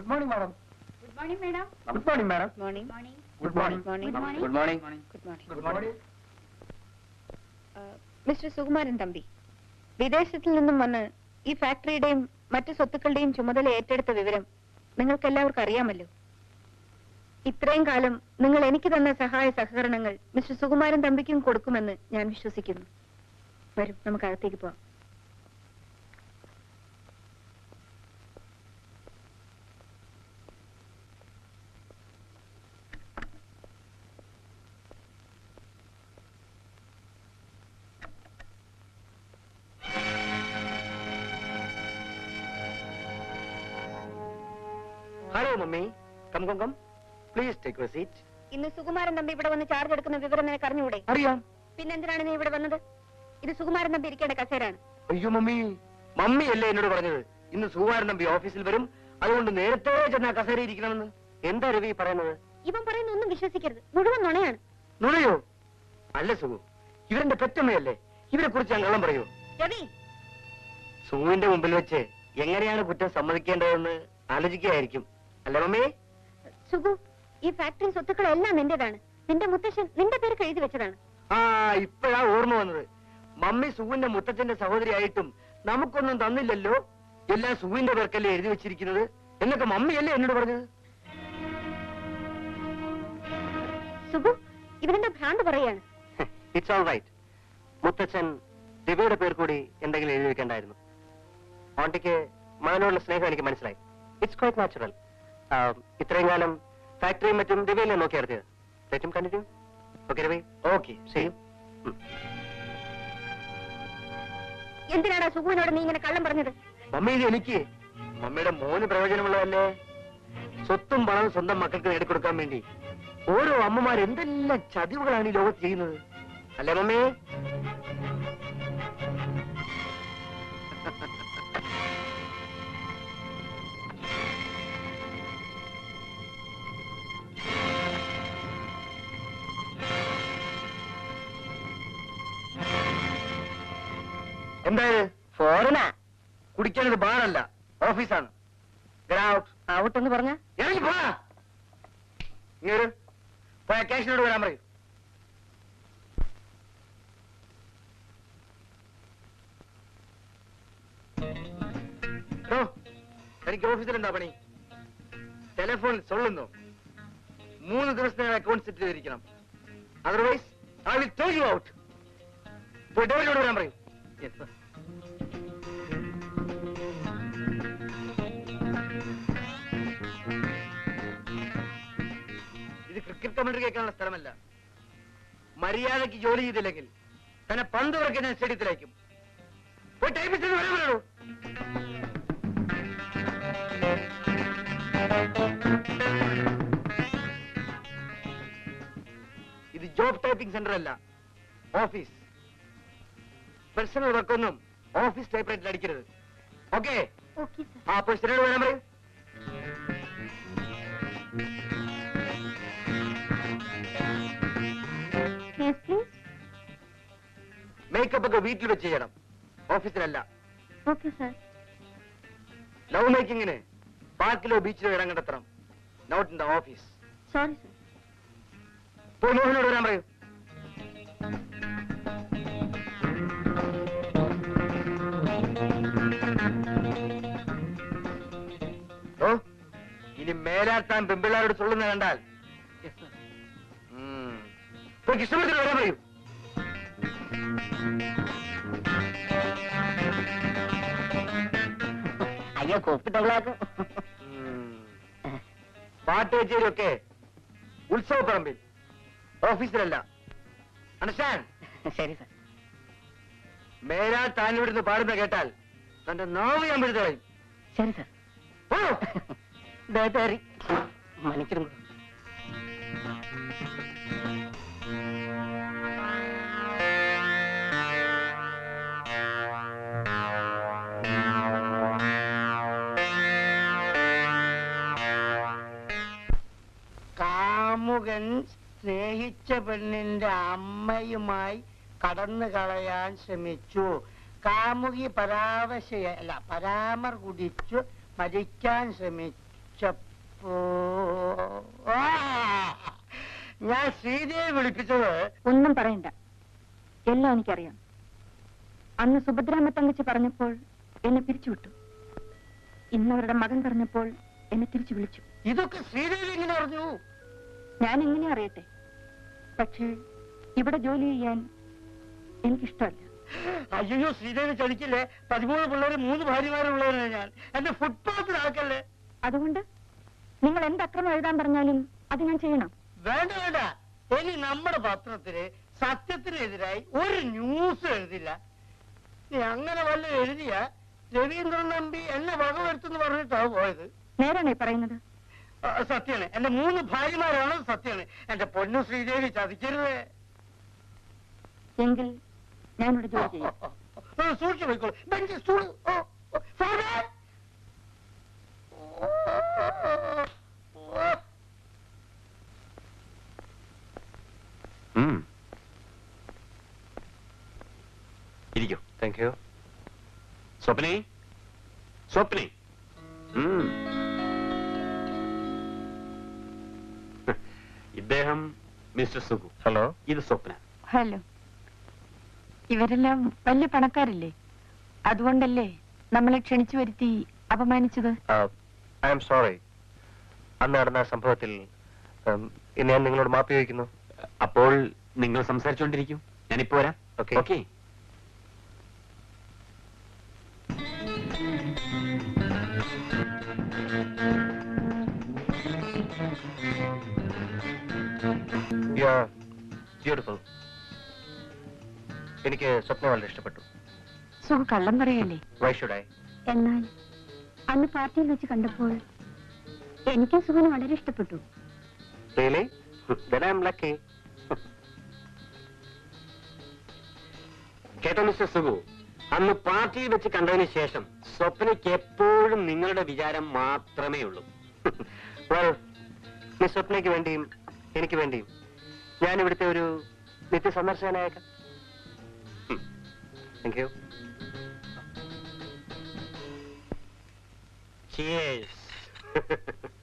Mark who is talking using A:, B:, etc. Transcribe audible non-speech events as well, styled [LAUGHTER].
A: Good morning madam
B: good morning madam
A: good morning madam
B: morning morning
A: good morning
B: morning
A: good morning
B: good morning
A: good morning
B: mister Sukumaran Thampi വിദേശത്തിൽ നിന്നും വന്ന് ഈ ഫാക്ടറിയുടെയും മറ്റു സ്വത്തുക്കളുടെയും ചുമതല ഏറ്റെടുത്ത വിവരം നിങ്ങൾക്കെല്ലാവർക്കും അറിയാമല്ലോ. ഇത്രയും കാലം നിങ്ങൾ എനിക്ക് തന്ന സഹായ സഹകരണങ്ങൾ മിസ്റ്റർ സുകുമാരൻ തമ്പിക്കും കൊടുക്കുമെന്ന് ഞാൻ വിശ്വസിക്കുന്നു. വരും നമുക്ക് അകത്തേക്ക് പോവാം.
A: Hello mummy. Come come come please take your seat
B: ഇന്ന് സുകുമാരൻ തമ്പി ഇവിടെ വന്ന് ചാർജ് എടുക്കുന്ന വിവരം നിനക്ക് അറിഞ്ഞൂടെ?
A: അറിയാം.
B: പിന്നെന്തിനാണ് നീ ഇവിടെ വന്നത്? ഇത് സുകുമാരൻ തമ്പി ഇരിക്കേണ്ട കസേരാണ്
A: അയ്യോ മമ്മി. മമ്മി അല്ലേ എന്നോട് പറഞ്ഞത്? ഇന്ന് സുകുമാരൻ തമ്പി ഓഫീസിൽ വരും. അതുകൊണ്ട് നേരത്തെ ചെന്ന കസേര ഇരിക്കണമെന്ന്. എന്താ രവി പറയുന്നത്?
B: ഇവൻ പറയുന്ന ഒന്നും വിശ്വസിക്കരുത്. മുഴുവൻ നുണയാണ്.
A: നുണയോ? അല്ല സുഖു ഇവരുടെ പെറ്റമ്മയല്ലേ? ഇവരെ കുറിച്ച് ഞാൻ കള്ളം പറയൂ.
B: രവി!
A: സുഖുവിന്റെ മുമ്പിൽ വെച്ച് എങ്ങനെയാണ് കുറ്റം സമ്മതിക്കേണ്ടതെന്ന് ആലോചിക്കുകയായിരിക്കും. അല്ലേ മമ്മി.
B: സുഗു ഈ ഫാക്ടറി സ്വത്തുക്കളെല്ലാം നിന്റേതാണ്. നിന്റെ മുത്തശ്ശൻ നിന്റെ പേര് എഴുതി വെച്ചതാണ്.
A: ആ ഇപ്പോഴാ ഓർമ്മ വന്നത്. മമ്മി സുഖുവിന്റെ മുത്തച്ഛന്റെ സഹോദരിയായിട്ടും നമുക്കൊന്നും തന്നില്ലല്ലോ. എല്ലാം സുഖുവിന്റെ പേർക്കല്ലേ എഴുതി വെച്ചിരിക്കുന്നത്? എന്നൊക്കെ മമ്മിയല്ലേ എന്നോട് പറഞ്ഞത്?
B: സുഗു ഇവരുടെ ഭ്രാന്ത് പറയാണ്
A: ഇറ്റ്സ് ഓൾ റൈറ്റ് മുത്തച്ഛൻ ദിവ്യയുടെ പേർ കൂടി എന്തെങ്കിലും എഴുതി വെക്കേണ്ടായിരുന്നു. ആണ്ടിക്ക് മകനോടുള്ള സ്നേഹം എനിക്ക് മനസ്സിലായി. ഇറ്റ്സ് ക്വൈറ്റ് നാച്ചുറൽ ഇത്രയും കാലം ഫാക്ടറിയും മറ്റും രവിയല്ലേ നോക്കി തെറ്റും കണ്ടിട്ട്? കണ്ടിന്യൂ ഓക്കെ രവി ഓക്കെ ചെയ്യും
B: എന്തിനാടാ സുഗുവിനോട് നീ ഇങ്ങനെ കള്ളം പറഞ്ഞത്?
A: മമ്മി ഇത് എനിക്ക് മമ്മിയുടെ മോന് പ്രയോജനമുള്ളതല്ലേ? സ്വത്തും പണവും സ്വന്തം മക്കൾക്ക് നേടിക്കൊടുക്കാൻ വേണ്ടി ഓരോ അമ്മമാർ എന്തെല്ലാം ചതിവുകളാണ് ഈ ലോകത്ത് ചെയ്യുന്നത്? അല്ലേ മമ്മി? എന്തായത്? ഫോറിനാ കുടിക്കാനത് ബാറല്ല. ഓഫീസാണ്. ഔട്ട് എന്ന് പറഞ്ഞ? ഇറങ്ങി പോടാ ഇങ്ങോട്ട് പോയ ക്യാഷിനോട് വരാൻ പറയൂ. എനിക്ക് ഓഫീസിൽ എന്താ പണി? ടെലിഫോൺ സൊല്ലുന്നു മൂന്ന് ദിവസത്തിനകം അക്കൗണ്ട് സെറ്റ് ചെയ്തിരിക്കണം. Otherwise I will you out പോയി ഡോറിനോട് വരാൻ പറയൂ. ക്രിക്കറ്റ് കമന്ററി കേൾക്കാനുള്ള സ്ഥലമല്ല. മര്യാദയ്ക്ക് ജോലി ചെയ്തില്ലെങ്കിൽ തന്നെ പന്ത് ഉറക്കെ ഞാൻ സ്റ്റേഡിയത്തിലേക്കും പോയി ടൈപ്പിസ്റ്റ് വരാൻ പറയൂ ഇത് ജോബ് ടൈപ്പിംഗ് സെന്റർ അല്ല ഓഫീസ് പേഴ്സണൽ വർക്കൊന്നും ഓഫീസ് ടൈപ്പ് റൈറ്റിൽ അടിക്കരുത്. ഓക്കെ
B: ഓക്കെ
A: ആ പേഴ്സണോട് വരാൻ പറയൂ. മേക്കപ്പ് ഒക്കെ വീട്ടിൽ വെച്ച് ചെയ്യണം. ഓഫീസിലല്ല.
B: ഓക്കെ സർ
A: ലവ് മേക്കിങ്ങിന് പാർക്കിലോ ബീച്ചിലോ ഇടം കണ്ടെത്തണം. Not in the office
B: sorry sir
A: പോയി മോഹനോട് വരാൻ പറയൂ. ഓ ഇനി മേലാത്താൻ പെമ്പിള്ളാരോട് ചൊല്ലുന്ന കണ്ടാൽ. പോയി വരാൻ പറയൂ.
C: അയ്യോ കൂപ്പിട്ടുള്ളാക്കും
A: പാട്ട് കച്ചേരിയൊക്കെ ഉത്സവപ്പറമ്പിൽ. ഓഫീസിലല്ല. അണ്ടർസ്റ്റാൻഡ്?
C: ശരി സർ.
A: മേലാ താൻ ഇവിടുന്ന് പാടുന്ന കേട്ടാൽ തന്റെ നാവ് ഞാൻ പിടിച്ചു കളയും.
C: ശരി സർ.
A: ഓ
C: ദേ
D: സ്നേഹിച്ച പെണ്ണിന്റെ അമ്മയുമായി കടന്നു കളയാൻ ശ്രമിച്ചു. കാമുകി പരാവശ അല്ല പരാമർ കുടിച്ചു മരിക്കാൻ ശ്രമിച്ചപ്പോ ഞാൻ ശ്രീദേവി വിളിപ്പിച്ചത്
B: ഒന്നും പറയണ്ട. എല്ലാം എനിക്കറിയാം. അന്ന് സുഭദ്രാമ തങ്കച്ചി പറഞ്ഞപ്പോൾ എന്നെ പിരിച്ചുവിട്ടു. ഇന്നവരുടെ മകൻ പറഞ്ഞപ്പോൾ എന്നെ തിരിച്ചു വിളിച്ചു.
D: ഇതൊക്കെ ശ്രീദേവി എങ്ങനെ അറിഞ്ഞു
B: ഞാൻ എങ്ങനെ അറിയട്ടെ? പക്ഷേ ഇവിടെ ജോലി ചെയ്യാൻ എനിക്കിഷ്ടമല്ല.
D: അയ്യോ ശ്രീദേവി ചതിക്കില്ലേ പതിമൂന്ന് പിള്ളേർ മൂന്ന് ഭാര്യമാരുള്ളവരാണ് ഞാൻ. എന്റെ ഫുട്പാത്തിലാക്കല്ലേ
B: അതുകൊണ്ട് നിങ്ങൾ എന്ത് അക്രമം എഴുതാൻ പറഞ്ഞാലും അത് ഞാൻ ചെയ്യണം.
D: വേണ്ട വേണ്ട. ഇനി നമ്മുടെ പത്രത്തിൽ സത്യത്തിനെതിരായി ഒരു ന്യൂസ് എഴുതില്ല. നീ അങ്ങനെ വല്ല എഴുതിയ രവീന്ദ്രൻ നമ്പി എന്നെ വകവരുത്തെന്ന് പറഞ്ഞിട്ടാ പോയത്.
B: നേരാണേ പറയുന്നത്.
D: സത്യാണ് എന്റെ മൂന്ന് ഭാര്യമാരാണ് സത്യാണ് എന്റെ പൊന്നു ശ്രീദേവി ചതിക്കരുത്.
B: എങ്കിൽ ഞാനിവിടെ ജോലി ചെയ്യാം.
D: സൂക്ഷിച്ചു പോയിക്കോളൂ. Bench stool father!
E: ഇരിക്കൂ. താങ്ക് യു സ്വപ്നെ? സ്വപ്നെ? ഇദ്ദേഹം മിസ്റ്റർ സുഖു ഹലോ. ഇത് സ്വപ്ന.
B: ഹലോ. ഇവരെല്ലാം വലിയ പണക്കാരല്ലേ? അതുകൊണ്ടല്ലേ നമ്മളെ ക്ഷണിച്ചു വരുത്തി അപമാനിച്ചത്?
E: I'm sorry. അന്ന് നടന്ന സംഭവത്തിൽ ഞാൻ നിങ്ങളോട് മാപ്പ് ചോദിക്കുന്നു.
F: അപ്പോൾ നിങ്ങൾ സംസാരിച്ചുകൊണ്ടിരിക്കും ഞാനിപ്പോ വരാം. ഓക്കെ
E: ഓക്കെ ബ്യൂട്ടിഫുൾ എനിക്ക് സ്വപ്ന വളരെ ഇഷ്ടപ്പെട്ടു.
B: സുഖ കള്ളം പറയല്ലേ?
E: വൈ ഷുഡ് ഐ
B: എന്നാൽ അന്ന് പാർട്ടിയിൽ വെച്ച് കണ്ടപ്പോൾ എനിക്ക് സുഖന് വളരെ ഇഷ്ടപ്പെട്ടു.
E: Really then I'm lucky
F: കേട്ടോ മിസ്റ്റർ സുഖു അന്ന് പാർട്ടിയിൽ വെച്ച് കണ്ടതിന് ശേഷം സ്വപ്നയ്ക്ക് എപ്പോഴും നിങ്ങളുടെ വിചാരം മാത്രമേ ഉള്ളൂ. [LAUGHS]
E: വെൽ മിസ് സ്വപ്നയ്ക്ക് വേണ്ടിയും എനിക്ക് വേണ്ടിയും. ഞാൻ ഇവിടുത്തെ ഒരു നിത്യ സന്ദർശകനായേക്കാം. Thank you
F: Cheers. [LAUGHS]